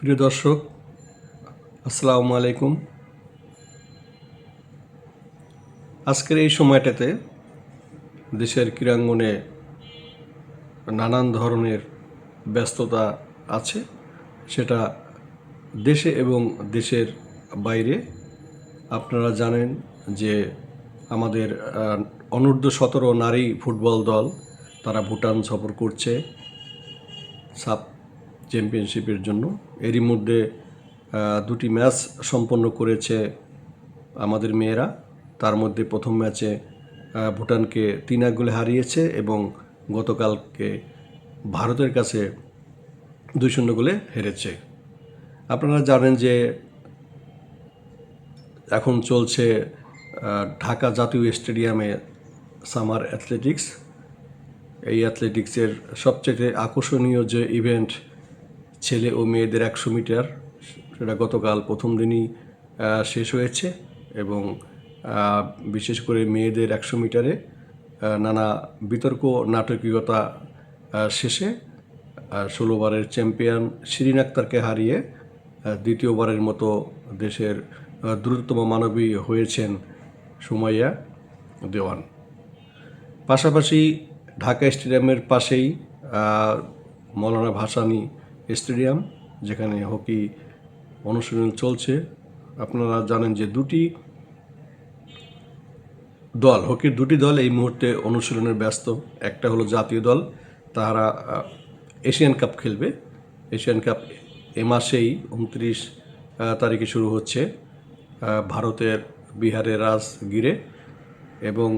প্রিয় দর্শক, আসসালামু আলাইকুম। আজকের এই সময়টাতে দেশের ক্রীড়াঙ্গনে নানান ধরনের ব্যস্ততা আছে, সেটা দেশে এবং দেশের বাইরে। আপনারা জানেন যে আমাদের অনূর্ধ্ব সতেরো নারী ফুটবল দল, তারা ভুটান সফর করছে। সাব চ্যাম্পিয়নশিপের জন্য। এরই মধ্যে দুটি ম্যাচ সম্পন্ন করেছে আমাদের মেয়েরা। তার মধ্যে প্রথম ম্যাচে ভুটানকে তিন এক গোলে হারিয়েছে এবং গতকালকে ভারতের কাছে দুই শূন্য গোলে হেরেছে। আপনারা জানেন যে এখন চলছে ঢাকা জাতীয় স্টেডিয়ামে সামার অ্যাথলেটিক্স এই অ্যাথলেটিক্সের সবচেয়ে আকর্ষণীয় যে ইভেন্ট ছেলে ও মেয়েদের একশো মিটার, সেটা গতকাল প্রথম দিনই শেষ হয়েছে এবং বিশেষ করে মেয়েদের একশো মিটারে নানা বিতর্ক, নাটকীয়তা শেষে ষোলোবারের চ্যাম্পিয়ন শিরিন আক্তারকে হারিয়ে দ্বিতীয়বারের মতো দেশের দ্রুততম মানবী হয়েছেন সুমাইয়া দেওয়ান। পাশাপাশি ঢাকা স্টেডিয়ামের পাশেই মৌলানা ভাসানী স্টেডিয়াম, যেখানে হকি অনুশীলন চলছে। আপনারা জানেন যে দুটি দল, হকির দুটি দল এই মুহূর্তে অনুশীলনের ব্যস্ত। একটা হলো জাতীয় দল, তারা এশিয়ান কাপ খেলবে। এশিয়ান কাপ এ মাসেই উনত্রিশ তারিখে শুরু হচ্ছে ভারতের বিহারের রাজগিরে। এবং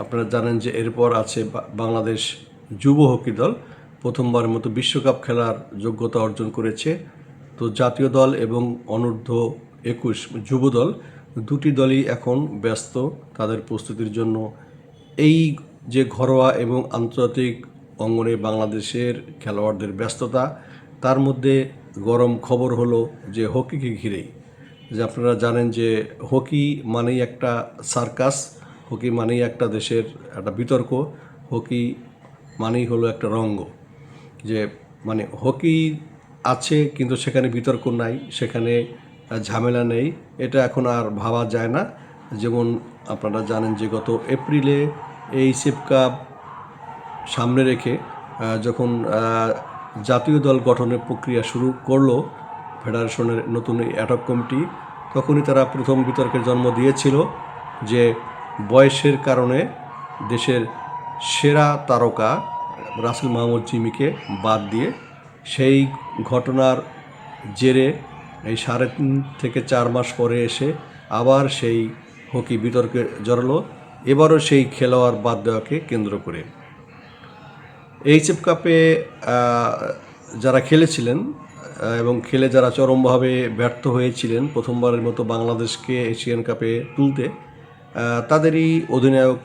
আপনারা জানেন যে এরপর আছে বাংলাদেশ যুব হকি দল। প্রথমবারের মতো বিশ্বকাপ খেলার যোগ্যতা অর্জন করেছে। তো জাতীয় দল এবং অনূর্ধ্ব একুশ যুব দল দুটি দলই এখন ব্যস্ত তাদের প্রস্তুতির জন্য। এই যে ঘরোয়া এবং আন্তর্জাতিক অঙ্গনে বাংলাদেশের খেলোয়াড়দের ব্যস্ততা, তার মধ্যে গরম খবর হলো যে হকিকে ঘিরেই। যে আপনারা জানেন যে হকি মানেই একটা সার্কাস, হকি মানেই একটা দেশের একটা বিতর্ক, হকি মানেই হলো একটা রঙ্গ। যে মানে হকি আছে কিন্তু সেখানে বিতর্ক নাই, সেখানে ঝামেলা নেই। এটা এখন আর ভাবা যায় না। যেমন আপনারা জানেন যে গত এপ্রিলে এই সেপ কাপ সামনে রেখে যখন জাতীয় দল গঠনের প্রক্রিয়া শুরু করল, ফেডারেশনের নতুন এই অ্যাটক কমিটি, তখনই তারা প্রথম বিতর্কের জন্ম দিয়েছিল যে বয়সের কারণে দেশের সেরা তারকা রাসেল মাহমুদ জিমিকে বাদ দিয়ে সেই ঘটনার জেরে এই সাড়ে তিন থেকে চার মাস পরে এসে আবার সেই হকি বিতর্কে জড়ালো। এবারও সেই খেলোয়াড় বাদ দেওয়াকে কেন্দ্র করে। এইচএফ কাপে যারা খেলেছিলেন এবং খেলে যারা চরমভাবে ব্যর্থ হয়েছিলেন প্রথমবারের মতো বাংলাদেশকে এশিয়ান কাপে তুলতে তাদেরই অধিনায়ক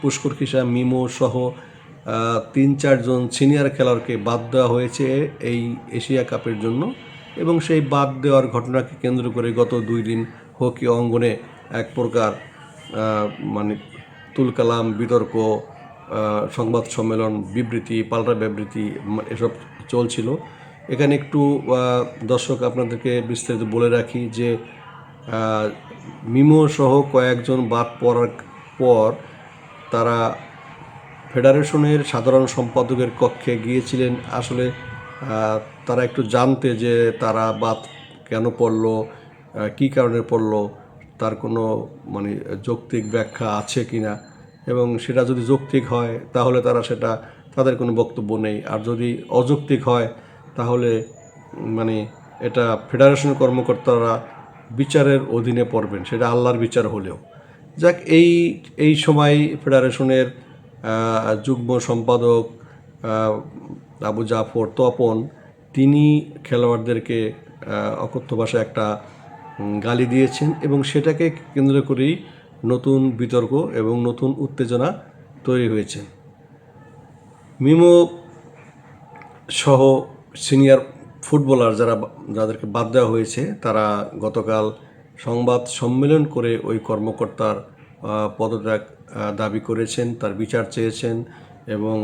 পুষ্কর কিসা মিমো সহ তিন, চারজন সিনিয়র খেলোয়াড়কে বাদ দেওয়া হয়েছে এই এশিয়া কাপের জন্য এবং সেই বাদ দেওয়ার ঘটনাকে কেন্দ্র করে গত দুই দিন হকি অঙ্গনে এক প্রকার মানে তুলকালাম বিতর্ক সংবাদ সম্মেলন, বিবৃতি, পাল্টা বিবৃতি এসব চলছিল। এখানে একটু দর্শক আপনাদেরকে বিস্তারিত বলে রাখি যে মিমো সহ কয়েকজন বাদ পড়ার পর তারা ফেডারেশনের সাধারণ সম্পাদকের কক্ষে গিয়েছিলেন। আসলে তারা একটু জানতে যে তারা বাদ কেন পড়ল কী কারণে পড়ল, তার কোনো মানে যৌক্তিক ব্যাখ্যা আছে কি না এবং সেটা যদি যৌক্তিক হয়, তাহলে তারা সেটা, তাদের কোনো বক্তব্য নেই। আর যদি অযৌক্তিক হয়, তাহলে মানে এটা ফেডারেশন কর্মকর্তারা বিচারের অধীনে পড়বেন, সেটা আল্লাহর বিচার হলেও। যাক, এই এই সময় ফেডারেশনের যুগ্ম সম্পাদক আবু জাফর তপন, তিনি খেলোয়াড়দেরকে অকথ্য ভাষায় একটা গালি দিয়েছেন এবং সেটাকে কেন্দ্র করেই নতুন বিতর্ক এবং নতুন উত্তেজনা তৈরি হয়েছে। মিমো সহ সিনিয়র ফুটবলার যারা, যাদেরকে বাদ দেওয়া হয়েছে, তারা গতকাল সংবাদ সম্মেলন করে ওই কর্মকর্তার পদত্যাগ দাবি করেছেন, তার বিচার চেয়েছেন এবং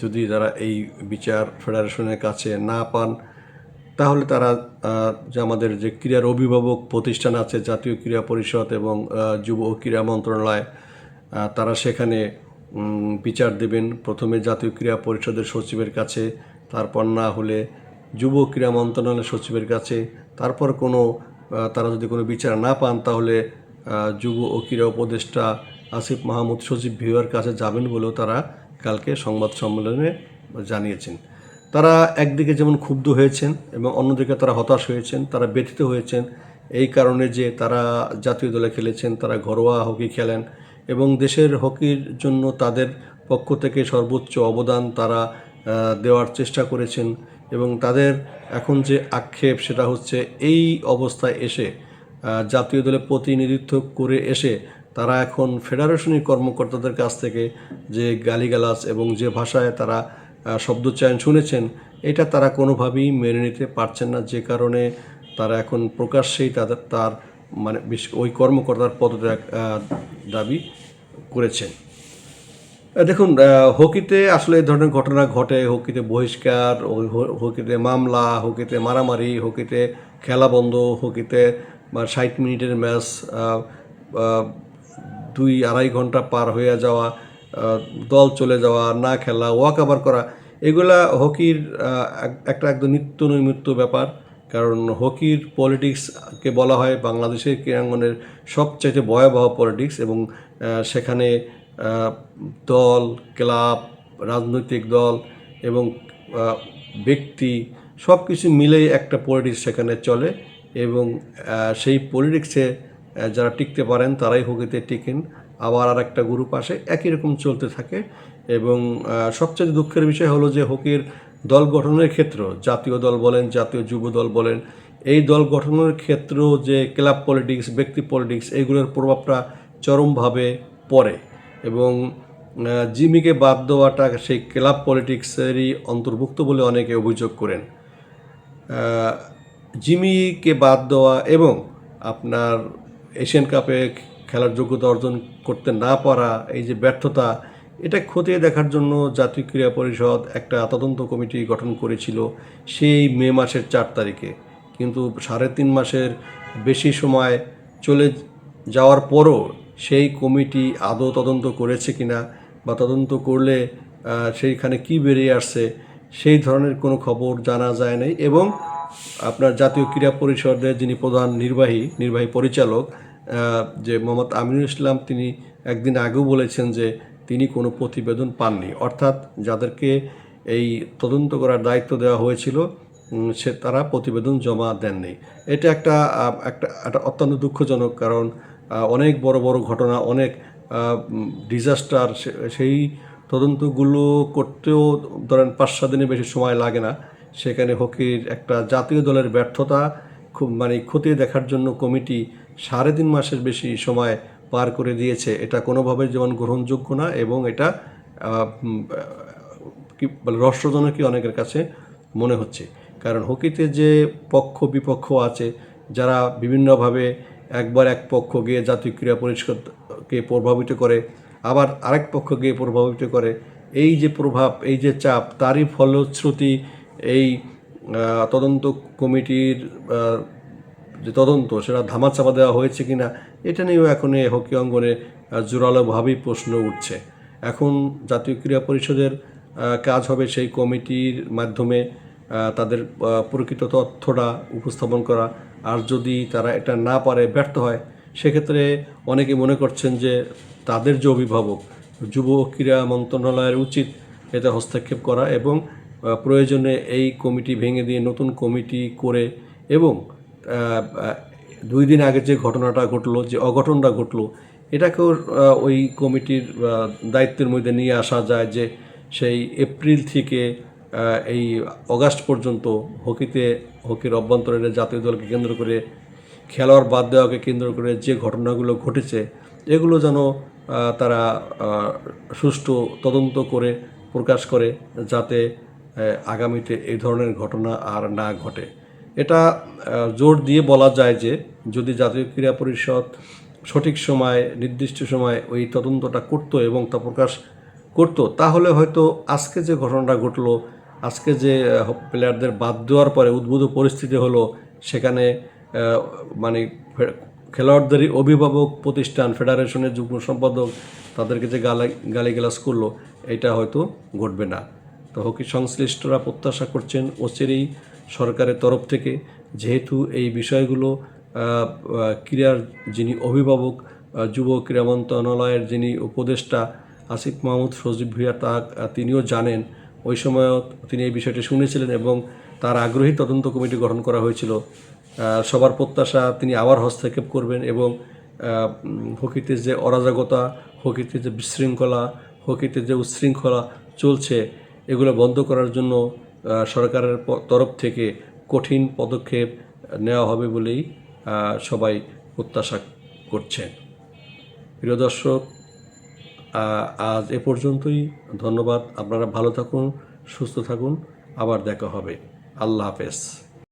যদি তারা এই বিচার ফেডারেশনের কাছে না পান, তাহলে তারা যে আমাদের যে ক্রীড়ার অভিভাবক প্রতিষ্ঠান আছে, জাতীয় ক্রীড়া পরিষদ এবং যুব ও ক্রীড়া মন্ত্রণালয় তারা সেখানে বিচার দেবেন। প্রথমে জাতীয় ক্রীড়া পরিষদের সচিবের কাছে, তারপর না হলে যুব ক্রীড়া মন্ত্রণালয়ের সচিবের কাছে, তারপর কোনো তারা যদি কোনো বিচার না পান, তাহলে যুব ও ক্রীড়া উপদেষ্টা আসিফ মাহমুদ সচিব ভিউয়ার কাছে যাবেন বলেও তারা কালকে সংবাদ সম্মেলনে জানিয়েছেন। তারা একদিকে যেমন ক্ষুব্ধ হয়েছেন এবং অন্যদিকে তারা হতাশ হয়েছেন, তারা ব্যথিত হয়েছেন। এই কারণে যে তারা জাতীয় দলে খেলেছেন, তারা ঘরোয়া হকি খেলেন এবং দেশের হকির জন্য তাদের পক্ষ থেকে সর্বোচ্চ অবদান তারা দেওয়ার চেষ্টা করেছেন এবং তাদের এখন যে আক্ষেপ সেটা হচ্ছে এই অবস্থায় এসে জাতীয় দলে প্রতিনিধিত্ব করে এসে তারা এখন ফেডারেশনের কর্মকর্তাদের কাছ থেকে যে গালিগালাজ এবং যে ভাষায় তারা শব্দচয়ন শুনেছেন, এটা তারা কোনোভাবেই মেনে নিতে পারছেন না। যে কারণে তারা এখন প্রকাশ্যেই তাদের, তার মানে ওই কর্মকর্তার পদত্যাগ দাবি করেছেন। দেখুন হকিতে আসলে এই ধরনের ঘটনা ঘটে। হকিতে বহিষ্কার হকিতে মামলা, হকিতে মারামারি, হকিতে খেলা বন্ধ হকিতে ষাট মিনিটের ম্যাচ দুই আড়াই ঘণ্টা পার হয়ে যাওয়া দল চলে যাওয়া, না খেলা ওয়াক আবার করা, এগুলা হকির এক- একটা একদম নিত্য নৈমিত্য ব্যাপার। কারণ হকির পলিটিক্সকে বলা হয় বাংলাদেশের ক্রীড়াঙ্গনের সবচাইতে ভয়াবহ পলিটিক্স এবং সেখানে দল, ক্লাব, রাজনৈতিক দল এবং ব্যক্তি সব কিছু মিলেই একটা পলিটিক্স সেখানে চলে। এবং সেই পলিটিক্সে যারা টিকতে পারেন তারাই হকিতে টিকেন। আবার আর একটা গ্রুপ আসে, একই রকম চলতে থাকে। এবং সবচেয়ে দুঃখের বিষয় হলো যে হকির দল গঠনের ক্ষেত্র, জাতীয় দল বলেন, জাতীয় যুব দল বলেন, এই দল গঠনের ক্ষেত্র যে ক্লাব পলিটিক্স, ব্যক্তি পলিটিক্স এইগুলোর প্রভাবটা চরমভাবে পড়ে। এবং জিমিকে বাদ দেওয়াটা সেই ক্লাব পলিটিক্সেরই অন্তর্ভুক্ত বলে অনেকে অভিযোগ করেন। জিমিকে বাদ দেওয়া এবং আপনার এশিয়ান কাপে খেলার যোগ্যতা অর্জন করতে না পারা, এই যে ব্যর্থতা, এটা খতিয়ে দেখার জন্য জাতীয় ক্রীড়া পরিষদ একটা তদন্ত কমিটি গঠন করেছিল সেই মে মাসের চার তারিখে। কিন্তু সাড়ে তিন মাসের বেশি সময় চলে যাওয়ার পরও সেই কমিটি আদৌ তদন্ত করেছে কিনা বা তদন্ত করলে সেইখানে কি বেরিয়ে আসছে, সেই ধরনের কোনো খবর জানা যায় নাই এবং আপনার জাতীয় ক্রীড়া পরিষদের যিনি প্রধান নির্বাহী নির্বাহী পরিচালক যে মোহাম্মদ আমিনুল ইসলাম, তিনি একদিন আগেও বলেছেন যে তিনি কোনো প্রতিবেদন পাননি। অর্থাৎ যাদেরকে এই তদন্ত করার দায়িত্ব দেওয়া হয়েছিল সে তারা প্রতিবেদন জমা দেননি। এটা একটা একটা একটা অত্যন্ত দুঃখজনক কারণ অনেক বড় বড় ঘটনা, অনেক ডিজাস্টার সেই তদন্তগুলো করতেও ধরেন পাঁচ সাত দিনের বেশি সময় লাগে না। সেখানে হকির একটা জাতীয় দলের ব্যর্থতা খুব মানে খতিয়ে দেখার জন্য কমিটি সাড়ে তিন মাসের বেশি সময় পার করে দিয়েছে। এটা কোনোভাবে যেমন গ্রহণযোগ্য না এবং এটা কি রহস্যজনকই অনেকের কাছে মনে হচ্ছে। কারণ হকিতে যে পক্ষ বিপক্ষ আছে, যারা বিভিন্নভাবে একবার এক পক্ষ গিয়ে জাতীয় ক্রীড়া পরিষদকে প্রভাবিত করে, আবার আরেক পক্ষ গিয়ে প্রভাবিত করে, এই যে প্রভাব, এই যে চাপ, তারই ফলশ্রুতি এই তদন্ত কমিটির যে তদন্ত, সেটা ধামাচাপা দেওয়া হয়েছে কিনা, এটা নিয়েও এখন এই হকি অঙ্গনে জোরালোভাবেই প্রশ্ন উঠছে। এখন জাতীয় ক্রীড়া পরিষদের কাজ হবে সেই কমিটির মাধ্যমে তাদের প্রকৃত তথ্যটা উপস্থাপন করা। আর যদি তারা এটা না পারে, ব্যর্থ হয়, সেক্ষেত্রে অনেকে মনে করছেন যে তাদের যে অভিভাবক, যুব ক্রীড়া মন্ত্রণালয়ের উচিত এতে হস্তক্ষেপ করা এবং প্রয়োজনে এই কমিটি ভেঙে দিয়ে নতুন কমিটি করে এবং দুই দিন আগে যে ঘটনাটা ঘটলো, যে অঘটনটা ঘটলো, এটাকেও ওই কমিটির দায়িত্বের মধ্যে নিয়ে আসা যায় যে সেই এপ্রিল থেকে এই অগাস্ট পর্যন্ত হকিতে, হকির অভ্যন্তরীণ জাতীয় দলকে কেন্দ্র করে, খেলোয়াড় বাদ দেওয়াকে কেন্দ্র করে যে ঘটনাগুলো ঘটেছে, এগুলো যেন তারা সুষ্ঠু তদন্ত করে, প্রকাশ করে, যাতে আগামীতে এই ধরনের ঘটনা আর না ঘটে। এটা জোর দিয়ে বলা যায় যে যদি জাতীয় ক্রীড়া পরিষদ সঠিক সময়, নির্দিষ্ট সময় ওই তদন্তটা করতো এবং তা প্রকাশ করতো, তাহলে হয়তো আজকে যে ঘটনাটা ঘটলো, আজকে যে প্লেয়ারদের বাদ দেওয়ার পরে উদ্ভূত পরিস্থিতি হলো, সেখানে মানে খেলোয়াড়দেরই অভিভাবক প্রতিষ্ঠান, ফেডারেশনের যুগ্ম সম্পাদক তাদেরকে যে গালা গালিগালাজ করল, এটা হয়তো ঘটবে না। তো হকি সংশ্লিষ্টরা প্রত্যাশা করছেন অচিরেই সরকারের তরফ থেকে যেহেতু এই বিষয়গুলো ক্রীড়ার যিনি অভিভাবক যুব ক্রীড়া মন্ত্রণালয়ের যিনি উপদেষ্টা আসিফ মাহমুদ সজীব ভুইয়া তা, তিনিও জানেন। ওই সময়ও তিনি এই বিষয়টি শুনেছিলেন এবং তার আগ্রহী তদন্ত কমিটি গঠন করা হয়েছিল। সবার প্রত্যাশা তিনি আবার হস্তক্ষেপ করবেন এবং হকিতে যে অরাজকতা হকিতে যে বিশৃঙ্খলা হকিতে যে উচ্ছৃঙ্খলা চলছে এগুলো বন্ধ করার জন্য সরকারের তরফ থেকে কঠিন পদক্ষেপ নেওয়া হবে বলেই সবাই প্রত্যাশা করছেন। প্রিয় দর্শক আজ এ পর্যন্তই। ধন্যবাদ। আপনারা ভালো থাকুন, সুস্থ থাকুন। আবার দেখা হবে। আল্লাহ হাফেজ।